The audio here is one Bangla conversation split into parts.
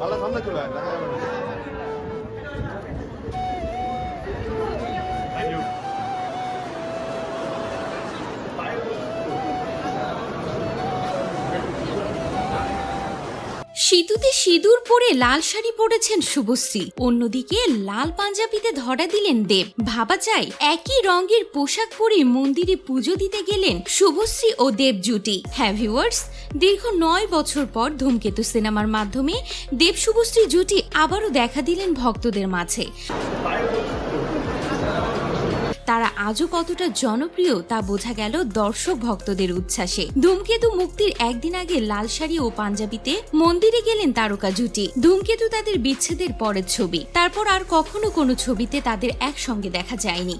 মালা সামনে চলে সিঁতুতে সিঁদুর পরে লাল শাড়ি পরেছেন শুভশ্রী। অন্যদিকে লাল পাঞ্জাবিতে ধরা দিলেন দেব। ভাবা যায় একই রঙের পোশাক পরে মন্দিরে পুজো দিতে গেলেন শুভশ্রী ও দেব জুটি। হ্যাঁ ভিউয়ার্স, দীর্ঘ নয় বছর পর ধূমকেতু সিনেমার মাধ্যমে দেব শুভশ্রী জুটি আবারও দেখা দিলেন ভক্তদের মাঝে। তারা আজও কতটা জনপ্রিয় তা বোঝা গেল দর্শক ভক্তদের উচ্ছ্বাসে। ধূমকেতু মুক্তির একদিন আগে লাল শাড়ি ও পাঞ্জাবিতে মন্দিরে গেলেন তারকা জুটি। ধূমকেতু তাদের বিচ্ছেদের পরের ছবি। তারপর আর কখনো কোনো ছবিতে তাদের একসঙ্গে দেখা যায়নি।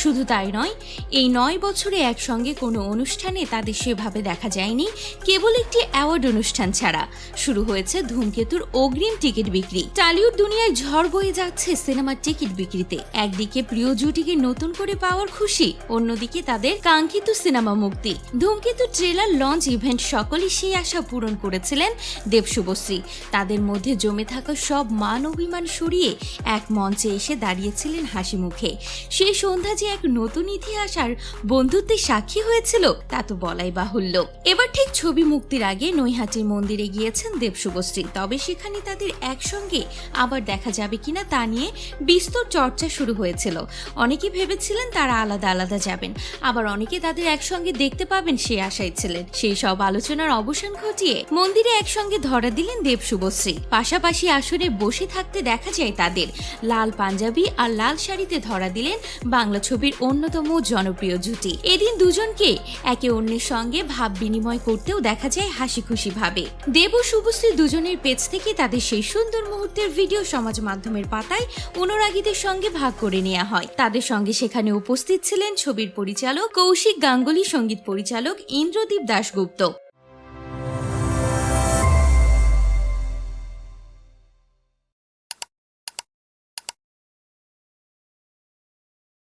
শুধু তাই নয়, এই নয় বছরে একসঙ্গে কোনো অনুষ্ঠানে তাদের সেভাবে দেখা যায়নি, কেবল একটি অ্যাওয়ার্ড অনুষ্ঠান ছাড়া। শুরু হয়েছে ধূমকেতুর অগ্রিম টিকিট বিক্রি। টালিউড দুনিয়ায় ঝড় বয়ে যাচ্ছে সিনেমার টিকিট বিক্রিতে। একদিকে প্রিয় জুটিকে নতুন করে পাওয়ার খুশি, অন্যদিকে তাদের কাঙ্ক্ষিত সিনেমা মুক্তি। ধূমকেতু ট্রেলার লঞ্চ ইভেন্ট সকলেই সেই আশা পূরণ করেছিলেন দেব শুভশ্রী। তাদের মধ্যে জমে থাকা সব মান অভিমান সরিয়ে এক মঞ্চে এসে দাঁড়িয়েছিলেন হাসি মুখে সেই সন্ধ্যা যে এক নতুন ইতিহাস আর বন্ধুত্বের সাক্ষী হয়েছিল, তা তো বলাই বাহুল্য। এবার ঠিক ছবি মুক্তির আগে নৈহাটির মন্দিরে গিয়েছেন দেব শুভশ্রী তবে সেখানে তাদের একসঙ্গে আবার দেখা যাবে কিনা তা নিয়ে বিস্তর চর্চা শুরু হয়েছিল। অনেকে ভেবেছিলেন তারা আলাদা আলাদা যাবেন। আবার অনেকে তাদের একসঙ্গে দেখতে পাবেন সে আশায় ছিলেন। সেই সব আলোচনার অবসান ঘটিয়ে মন্দিরে একসঙ্গে ধরা দিলেন দেব শুভশ্রী পাশাপাশি আসরে বসে থাকতে দেখা যায় তাদের। লাল পাঞ্জাবি আর লাল শাড়িতে ধরা দিলেন বাংলা ছবির অন্যতম জনপ্রিয় জুটি। এদিন দুজনকে একে অন্যের সঙ্গে ভাব বিনিময় করতেও দেখা যায় হাসি খুশি ভাবে দেব শুভশ্রী দুজনের পেজ থেকে তাদের সেই সুন্দর মুহূর্তের ভিডিও সমাজ মাধ্যমের পাতায় অনুরাগীদের সঙ্গে ভাগ করে নেওয়া হয়। তাদের সঙ্গে সেখানে উপস্থিত ছিলেন ছবির পরিচালক কৌশিক গাঙ্গুলি, সংগীত পরিচালক ইন্দ্রদীপ দাশগুপ্ত।